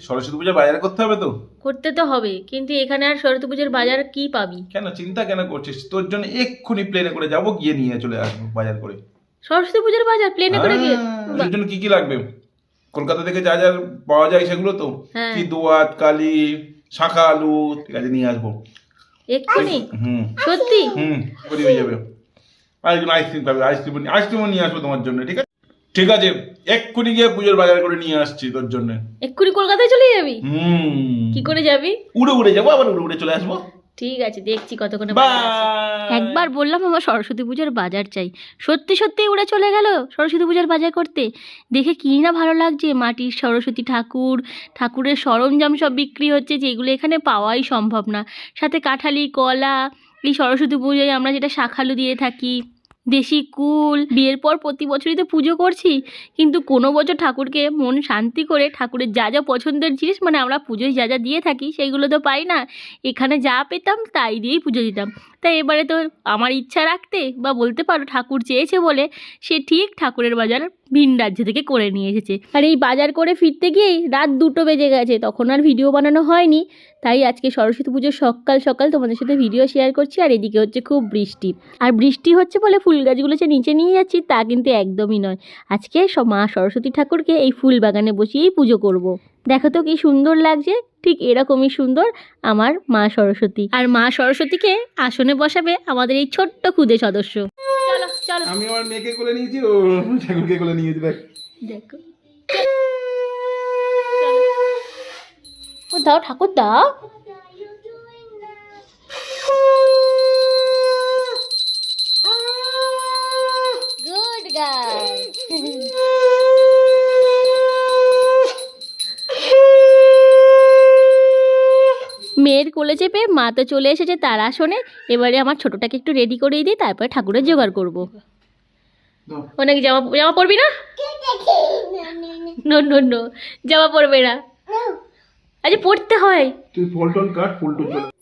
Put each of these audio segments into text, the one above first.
সরস্বতী পূজা বাজার করতে হবে তো? করতে তো হবে কিন্তু এখানে আর সরস্বতী পুজোর বাজার কি পাবি? কেন? চিন্তা কেন করছিস? তোর জন্য এক্ষুনি প্লেনে করে যাব গিয়ে নিয়ে চলে আসব বাজার করে। সরস্বতী পুজোর বাজার প্লেনে করে গিয়ে? হ্যাঁ, তোর জন্য কি কি লাগবে? কলকাতা থেকে যা যা পাওয়া যায় সেগুলো তো? হ্যাঁ। কি দোয়াত কালি শাঁখা আলু ঠিক আছে নিয়ে আসব। এক্ষুনি? হুম। সত্যি? হুম করে হয়ে যাবে। আর আইসক্রিম খাবে আইসক্রিম আইসক্রিমও নিয়ে আসব তোমার জন্য ঠিক আছে? ঠিক আছে এক্ষুনি গিয়ে পুজোর বাজার করে নিয়ে আসছি তোর জন্য। এক্ষুনি কলকাতায় চলে যাবি? হুম। কি করে যাবি? উড়ে উড়ে যাব আবার উড়ে উড়ে চলে আসব। ঠিক আছে দেখছি কতক্ষণে একবার বললাম আমার সরস্বতী পুজোর বাজার চাই। সত্যি সত্যি উড়ে চলে গেল সরস্বতী পুজোর বাজার করতে। দেখে কি না ভালো লাগছে মাটির সরস্বতী ঠাকুর ঠাকুরের সরঞ্জাম সব বিক্রি হচ্ছে যেগুলো এখানে পাওয়াই সম্ভব না। সাথে কাঁঠালি কলা এই সরস্বতী পুজোয় আমরা যেটা শাখালু দিয়ে থাকি দেশি কুল, বিয়ের পর প্রতি বছরই তো পুজো করছি। কিন্তু কোনো বছর ঠাকুরকে মন শান্তি করে ঠাকুরের যা যা পছন্দের জিনিস মানে আমরা পুজোয় যা যা দিয়ে থাকি, সেইগুলো তো পাই না। এখানে যা পেতাম তাই দিয়েই পুজো দিতাম। তাই এবারে তো আমার ইচ্ছা রাখতে বা বলতে পারো ঠাকুর চেয়েছে বলে, সে ঠিক ঠাকুরের বাজার ভিন রাজ্য থেকে করে নিয়ে এসেছে। আর এই বাজার করে ফিরতে গিয়েই রাত দুটো বেজে গেছে, তখন আর ভিডিও বানানো হয়নি। তাই আজকে সরস্বতী পুজোর সকাল সকাল তোমাদের সাথে ভিডিও শেয়ার করছি, আর এদিকে হচ্ছে খুব বৃষ্টি। আর বৃষ্টি হচ্ছে বলে ফুল গাছগুলো যে নিচে নিয়ে যাচ্ছি তা কিন্তু একদমই নয়। আজকে স- মা সরস্বতী ঠাকুরকে এই ফুল বাগানে বসিয়েই পুজো করব। দেখো তো কি সুন্দর লাগছে ঠিক এরকমই সুন্দর আমার মা সরস্বতী। আর মা সরস্বতীকে আসনে বসাবে আমাদের এই ছোট্ট খুদে সদস্য। চলো চলো। আমি আমার মেয়েকে কোলে নিয়েছি ও ঠাকুরকে কোলে নিয়েছি দেখ। দেখো দাও ঠাকুর দাও। মেয়ের কোলে চেপে মা তো চলে এসেছে তার আসনে। এবারে আমার ছোটটাকে একটু রেডি করিয়ে দিই তারপরে ঠাকুরের জোগাড় করব। অনেক জামা জামা পরবি না? নো নো নো জামা পরবে না। আচ্ছা পড়তে হয়। তুই কাট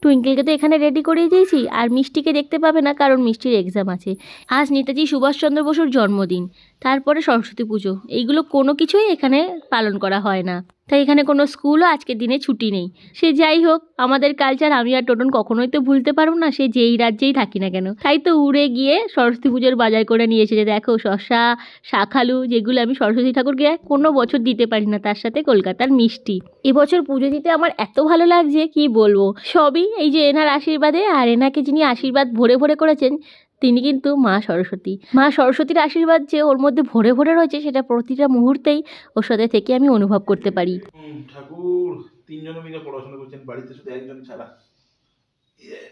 টুইঙ্কেলকে তো এখানে রেডি করিয়ে দিয়েছি, আর মিষ্টিকে দেখতে পাবে না কারণ মিষ্টির এক্সাম আছে। আজ নেতাজি সুভাষচন্দ্র বসুর জন্মদিন, তারপরে সরস্বতী পুজো। এইগুলো কোনো কিছুই এখানে পালন করা হয় না। তাই এখানে কোনো স্কুলও আজকের দিনে ছুটি নেই। সে যাই হোক, আমাদের কালচার আমি আর টোটন কখনোই তো ভুলতে পারব না, সে যেই রাজ্যেই থাকি না কেন। তাই তো উড়ে গিয়ে সরস্বতী পুজোর বাজার করে নিয়ে এসেছে। দেখো শশা শাখালু, যেগুলো আমি সরস্বতী ঠাকুরকে কোনো বছর দিতে পারি না, তার সাথে কলকাতার মিষ্টি। এবছর পুজো দিতে আমার এত ভালো লাগছে কি বলব, সবই এই যে এনার আশীর্বাদে আর এনাকে যিনি আশীর্বাদ ভরে ভরে করেছেন, তিনি কিন্তু মা সরস্বতী। মা সরস্বতীর আশীর্বাদ যে ওর মধ্যে ভরে ভরে রয়েছে, সেটা প্রতিটা মুহূর্তেই ওর সাথে থেকে আমি অনুভব করতে পারি। ঠাকুর, তিনজন মিলে পড়াশোনা করছেন, বাড়িতে শুধু একজন ছাড়া। ইয়ে।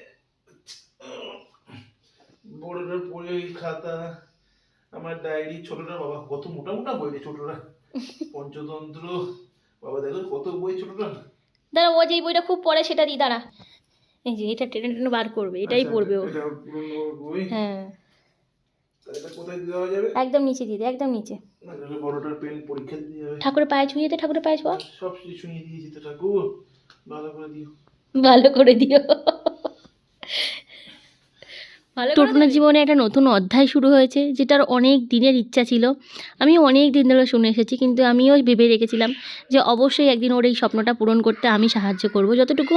বড়টার বই খাতা, আমার ডায়েরি, ছোটটা বাবা, কত মোটা মোটা বই রে ছোটরা পঞ্চতন্ত্র, বাবা দেখো কত বই ছোটটা। দাঁড়া ও যেই বইটা খুব পড়ে সেটা দিই দাঁড়া। এই যে এটা টেনে টেনে বার করবে এটাই আচ্ছা, পড়বে ও। হ্যাঁ। একদম নিচে দিয়ে একদম নিচে। ঠাকুরের পায়ে ছুঁয়ে দে ঠাকুরের পায়ে ছোঁয়া সব ছুঁয়ে দিয়েছি তো ঠাকুর। ভালো করে দিও। ভালো করে দিও। টুটুনের জীবনে একটা নতুন অধ্যায় শুরু হয়েছে যেটার অনেক দিনের ইচ্ছা ছিল। আমি অনেক দিন ধরে শুনে এসেছি কিন্তু আমিও ভেবে রেখেছিলাম যে অবশ্যই একদিন ওর এই স্বপ্নটা পূরণ করতে আমি সাহায্য করব। যতটুকু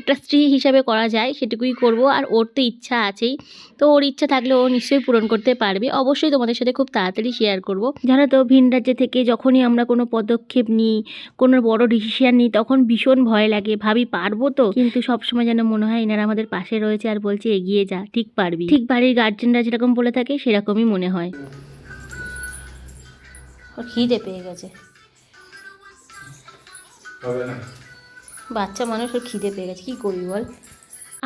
একটা স্ত্রী হিসাবে করা যায় সেটুকুই করব আর ওর তো ইচ্ছা আছেই। তো ওর ইচ্ছা থাকলে ও নিশ্চয়ই পূরণ করতে পারবে। অবশ্যই তোমাদের সাথে খুব তাড়াতাড়ি শেয়ার করব। জানো তো ভিন রাজ্যে থেকে যখনই আমরা কোনো পদক্ষেপ নিই কোনো বড় ডিসিশন নিই তখন ভীষণ ভয় লাগে। ভাবি পারব তো? কিন্তু সবসময় যেন মনে হয় এনারা আমাদের পাশে রয়েছে আর বলছে এগিয়ে যা ঠিক পারবি। ঠিক বাড়ির গার্জেনরা যেরকম বলে থাকে সেরকমই মনে হয়। ওর খিদে পেয়ে গেছে। বাচ্চা মানুষ ওর খিদে পেয়ে গেছে কী করবি বল?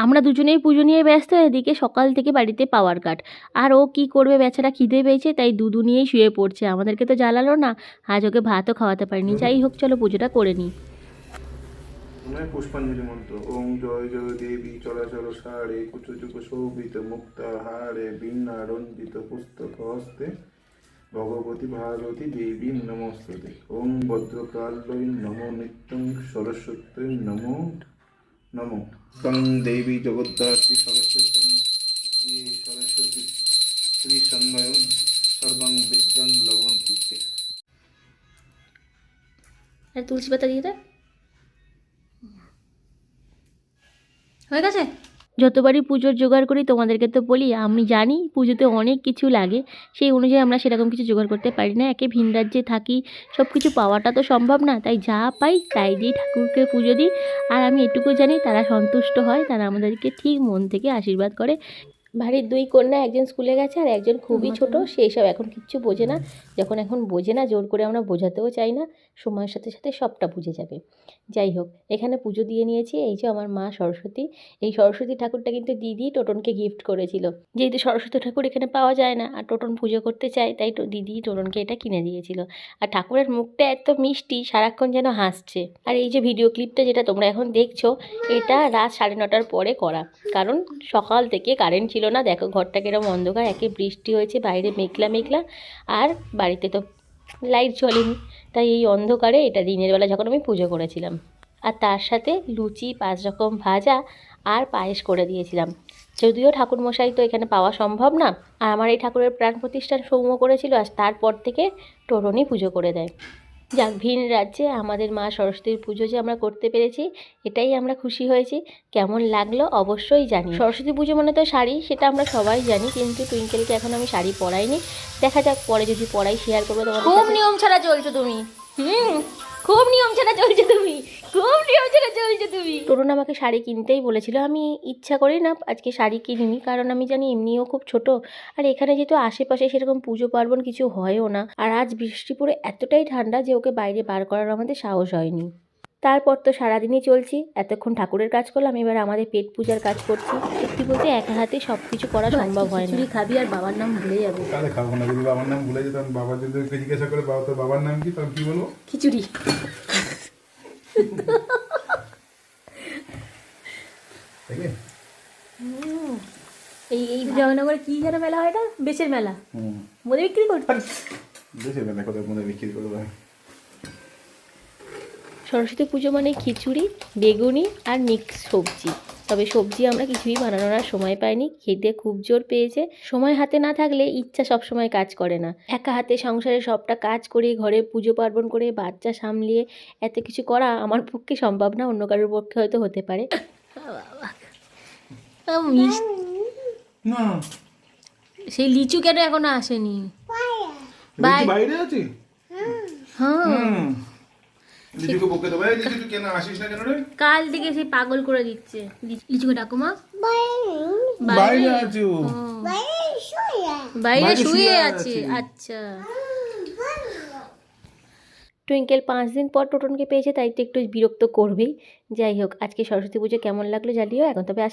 আমরা দুজনেই পুজো নিয়ে ব্যস্ত এদিকে সকাল থেকে বাড়িতে পাওয়ার কাট। আর ও কি করবে বেচারা খিদে পেয়েছে তাই দুধু নিয়েই শুয়ে পড়ছে। আমাদেরকে তো জ্বালালো না আজ ওকে ভাতও খাওয়াতে পারিনি। যাই হোক চলো পুজোটা করে নিই। পুষ্পাঞ্জলি মন্ত্র। ওম জয় জয় দেবী চলাচল সারে কুচুচুক শোভিত মুক্তা হারে বীণা রঞ্জিত পুস্তক হস্তে, ভগবতী ভারতী দেবী নমস্তে ওম ভদ্রকাল্যই নমো, নিত্যং সরস্বতী নমো নমো। তং দেবী জগদ্ধাত্রী সরস্বতী সরস্বতী শ্রী সন্ময় সর্বং বিদ্যং লবন্তি তে। আর তুলসী পাতা দিয়ে দে। হয়ে গেছে? যতবারই পুজোর জোগাড় করি তোমাদেরকে তো বলি আমি জানি পুজোতে অনেক কিছু লাগে। সেই অনুযায়ী আমরা সেরকম কিছু জোগাড় করতে পারি না। একে ভিন রাজ্যে থাকি সব কিছু পাওয়াটা তো সম্ভব না। তাই যা পাই তাই দিয়ে ঠাকুরকে পুজো দিই। আর আমি এটুকু জানি তারা সন্তুষ্ট হয় তারা আমাদেরকে ঠিক মন থেকে আশীর্বাদ করে। বাড়ির দুই কন্যা একজন স্কুলে গেছে আর একজন খুবই ছোট সেই সব এখন কিচ্ছু বোঝে না। যখন এখন বোঝে না জোর করে আমরা বোঝাতেও চাই না। সময়ের সাথে সাথে সবটা বুঝে যাবে। যাই হোক এখানে পুজো দিয়ে নিয়েছি। এই যে আমার মা সরস্বতী, এই সরস্বতী ঠাকুরটা কিন্তু দিদি টোটনকে গিফট করেছিল। যেহেতু সরস্বতী ঠাকুর এখানে পাওয়া যায় না, আর টোটন পুজো করতে চায়, তাই দিদি টোটনকে এটা কিনে দিয়েছিল। আর ঠাকুরের মুখটা এত মিষ্টি, সারাক্ষণ যেন হাসছে। আর এই যে ভিডিও ক্লিপটা যেটা তোমরা এখন দেখছ, এটা রাত সাড়ে নটার পরে করা। কারণ সকাল থেকে কারেন্ট ছিল না, দেখো ঘরটা কিরম অন্ধকার, একে বৃষ্টি হয়েছে, বাইরে মেঘলা মেঘলা। আর বাড়িতে তো লাইট জ্বলেনি। তাই এই অন্ধকারে এটা দিনের বেলা যখন আমি পুজো করেছিলাম। আর তার সাথে লুচি, পাঁচ রকম ভাজা আর পায়েস করে দিয়েছিলাম। যদিও ঠাকুরমশাই তো এখানে পাওয়া সম্ভব না, আর আমার এই ঠাকুরের প্রাণ প্রতিষ্ঠান সৌম্য করেছিল আর তারপর থেকে টোরনই পুজো করে দেয়। যাক ভিন রাজ্যে আমাদের মা সরস্বতীর পুজো যে আমরা করতে পেরেছি এটাই আমরা খুশি হয়েছি। কেমন লাগল অবশ্যই জানি। সরস্বতী পুজো মানে তো শাড়ি সেটা আমরা সবাই জানি কিন্তু টুইঙ্কেলকে এখন আমি শাড়ি পরাইনি। দেখা যাক পরে যদি পরাই শেয়ার করব তোমার খুব নিয়ম ছাড়া চলছো তুমি। হুম। খুব নিয়ম ছাড়া চলছো তুমি। খুব নিয়ম ছাড়া চলছো তুমি। তরুণ আমাকে শাড়ি কিনতেই বলেছিল। আমি ইচ্ছা করি না আজকে শাড়ি কিনিনি, কারণ আমি জানি এমনিও খুব ছোট। আর এখানে যেহেতু আশেপাশে সেরকম পুজো পার্বণ কিছু হয়ও না। আর আজ বৃষ্টি পড়ে এতটাই ঠান্ডা যে ওকে বাইরে বার করার আমাদের সাহস হয়নি। তারপর তো সারাদিনই চলছি। এতক্ষণ ঠাকুরের কাজ করলাম এবার আমাদের পেট পূজার কাজ করছি। সত্যি বলতে একা হাতে সব কিছু করা সম্ভব হয় না। খাবি আর বাবার নাম ভুলে যাবে। তাহলে খাব না যদি বাবার নাম ভুলে যেতাম বাবা যদি জিজ্ঞাসা করে বাবা তোর বাবার নাম কি? তখন কি বলব? খিচুড়ি। এই এই জগনগরে কি যেন মেলা হয় এটা? বেচের মেলা। হুম। মধ্যে বিক্রি করতে। বেশি বেলা কোথায় মনে বিক্রি করব? সরস্বতী পুজো মানে খিচুড়ি বেগুনি আর মিক্স সবজি। তবে সবজি আমরা কিছুই বানানোর আর সময় পাইনি খেতে খুব জোর পেয়েছে। সময় হাতে না থাকলে ইচ্ছা সব সময় কাজ করে না। একা হাতে সংসারে সবটা কাজ করে ঘরে পুজো পার্বণ করে বাচ্চা সামলিয়ে এত কিছু করা আমার পক্ষে সম্ভব না অন্য কারোর পক্ষে হয়তো হতে পারে। না সেই লিচু কেন এখনও আসেনি? বাইরে আছে? হ্যাঁ। লিচুকে বকে দেবো। এই লিচু তুই কেন আসিস না কেন রে? কাল থেকে সে পাগল করে দিচ্ছে। লিচুকে ডাকো মা। বাইরে আছো। বাইরে শুয়ে শুয়ে আছে। আচ্ছা। টুইঙ্কেল পাঁচ দিন পর টোটনকে পেয়েছে তাই তো একটু বিরক্ত করবেই। যাই হোক আজকে সরস্বতী পুজো কেমন লাগল জানিও এখন তবে